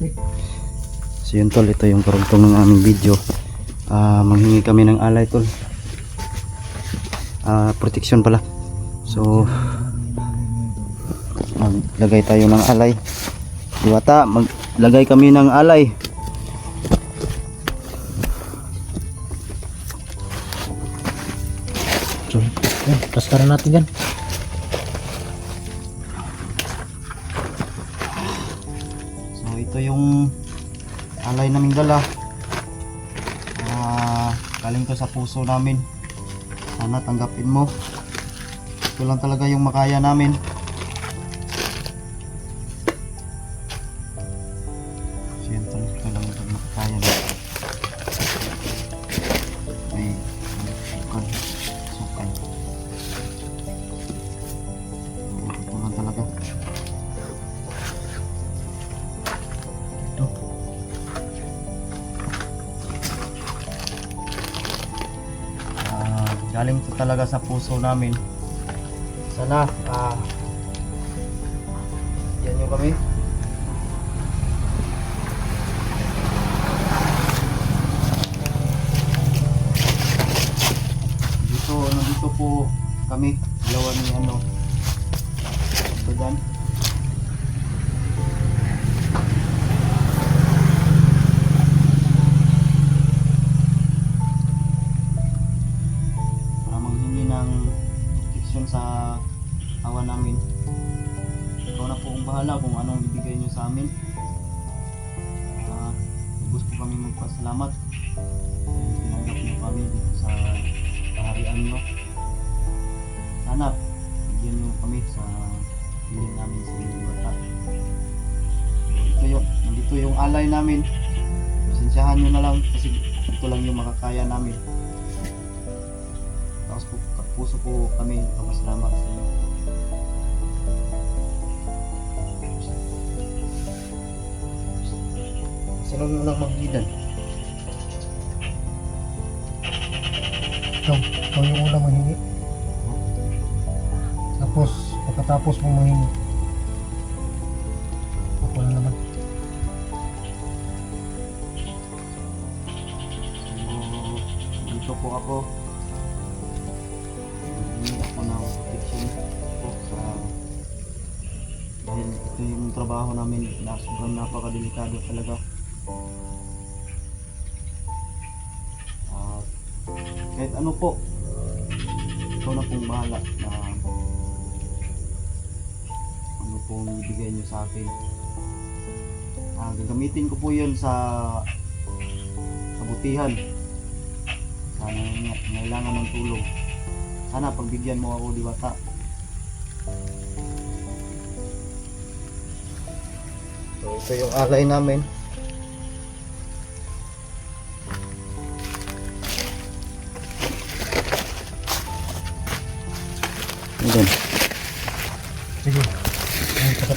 natin. So yun tol, ito yung karugtong ng aming video. Ah, manghingi kami ng alay tol. Ah, protection pala. So maglagay tayo ng alay. Diwata, maglagay kami ng alay. So, yan, plastaran natin yan. Ito yung alay naming dala. Ah, galing to sa puso namin. Sana tanggapin mo. Ito lang talaga yung makaya namin. Tol, ito lang yung makakaya namin. Galing to talaga sa puso namin. Sana, ah, yan yung kami. Dito, ano dito po kami, dalawa ni ano. Ito kami magpasalamat. Dahil tinanggap nyo kami dito sa kaharian nyo. Sana, bigyan nyo kami sa hiling namin sa inyong bata. Ito yung, nandito yung alay namin. Pasensyahan nyo na lang kasi ito lang yung makakaya namin. Tapos po, puso po kami papasalamat sa inyo. Sino yung unang magbidan? Ikaw, ikaw yung unang mahingi. Tapos, pagkatapos mo mahingi, ako na naman. So, dito po ako. Hindi ako ng protection po sa dahil ito yung trabaho namin na sobrang napakadelikado talaga. At kahit ano po, ikaw na pong bahala na ano pong ibigay nyo sa akin. Ah, gagamitin ko po yun sa kabutihan. Sana nga, kailangan ng tulong. Sana pagbigyan mo ako diwata. So ito yung alay namin.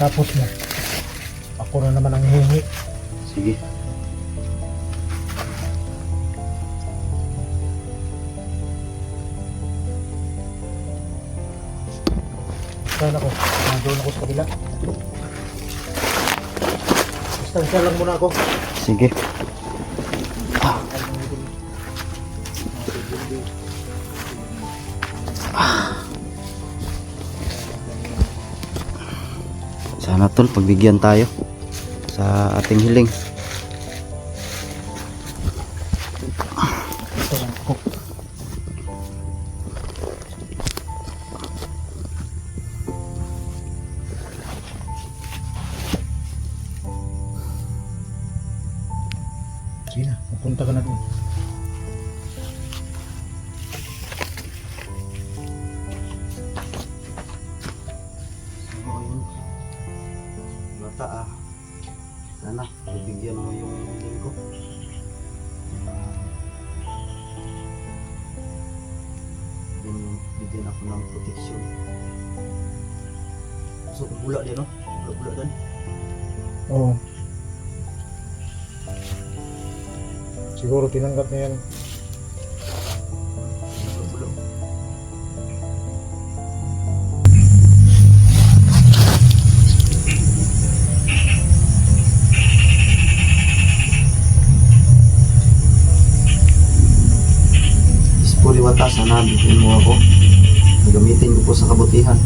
Pagkatapos mo, ako na naman ang hihingi. Sige. Saan ako? Nandun ako sa kabila. Distansya lang muna ako. Sige. Sana tol, pagbigyan tayo sa ating hiling. Sige na, pupunta ka na doon. Bigyan ako ng protection. So, kung bula din, no? Bula-bula din. Oo. Siguro tinanggap niya yan. Bula-bula. Ispuri wata sana bigyan mo ako. Gagamitin ko po sa kabutihan.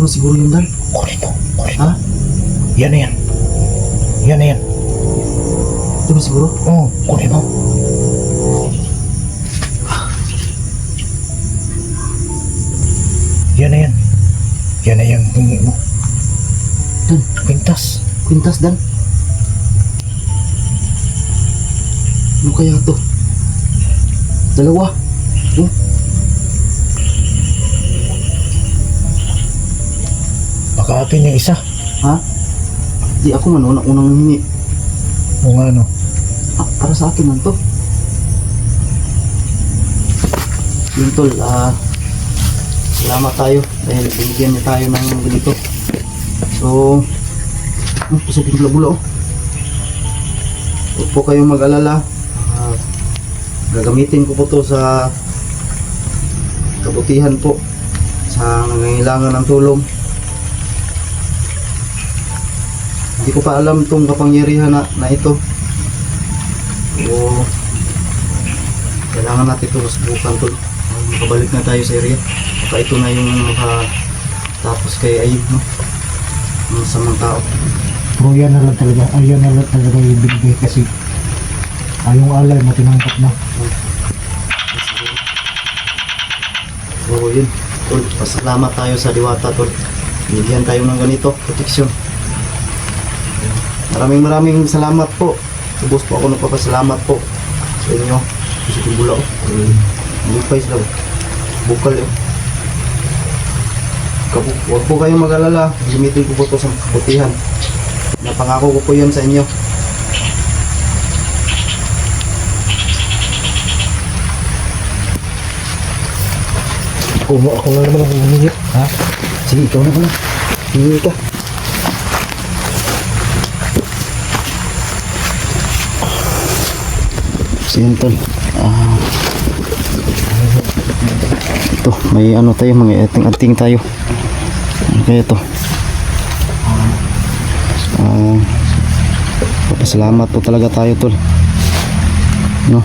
Ito na siguro yun Dan. Kunin mo. Kunin mo. Ha? Yan na yan. Yan na yan. Ito na siguro? Oo. Kunin mo. Yan na yan. Yan na yung hingi mo. Dan, Pintas. kwintas Dan. Ano kaya to? Dalawa. Oh, Baka atin yung isa. ha? Di ako man unang-unang hingi. O nga ano. Ah, para sa akin man to. Yun tol, ah, salamat tayo dahil binigyan niya tayo ng ganito. So, oh, pasok yung bula-bula oh. Huwag po kayong mag-alala. Ah, gagamitin ko po to sa kabutihan po sa nangangailangan ng tulong. Hindi ko pa alam tong kapangyarihan na, na ito. So, kailangan natin ito masubukan tol. Makabalik na tayo sa area. Baka ito na yung makatapos kay Ayub, no? Ng samang tao. Pero yan na lang talaga. Ay, yan na lang talaga yung binigay kasi ay yung alay mo tinanggap na. So, yun. Tol, pasalamat tayo sa diwata, tol. Binigyan tayo ng ganito, protection. Maraming maraming salamat po. Subos po ako nagpapasalamat po sa inyo. Kasi kong bula ko. Lupay sila. Bukal. Kapu- Huwag po kayong mag-alala. Gamitin ko po ito sa kabutihan. Napangako ko po yun sa inyo. Ako, ako na naman ang humingi. Ha? Sige, ikaw na pala. Hingi ka. So yun tol. Ah, ito, may ano tayo, mga ating-ating tayo. Kaya ito? Ah, salamat po talaga tayo tol. No?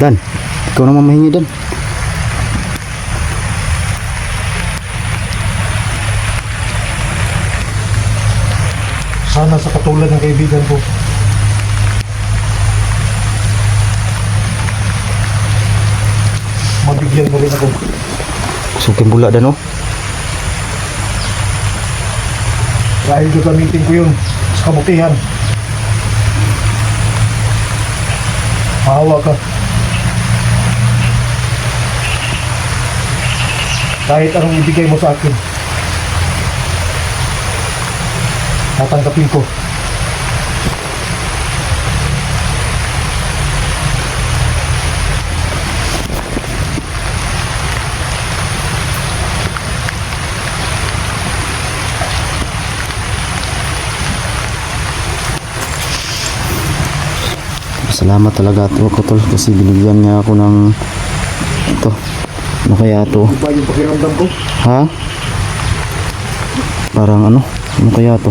Dan, ikaw naman mahingi Dan. Sana sa katulad ng kaibigan ko. Mabigyan mo rin ako. Sukin bula Dan oh. Dahil gagamitin ko yun sa kabutihan. Maawa ka. Kahit anong ibigay mo sa akin. Tatanggapin ko. Salamat talaga to ko tol kasi binigyan niya ako ng ito. Ano kaya to? Ano yung pakiramdam ko? Ha? Parang ano? Ano kaya to?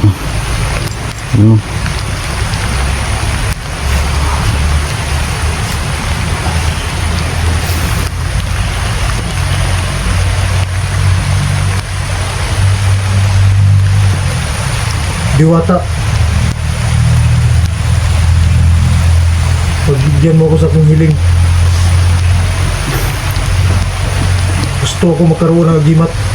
Ah. Ano? Diwata. Pagbigyan mo ako sa kong. Gusto ko makaroon ng gimat.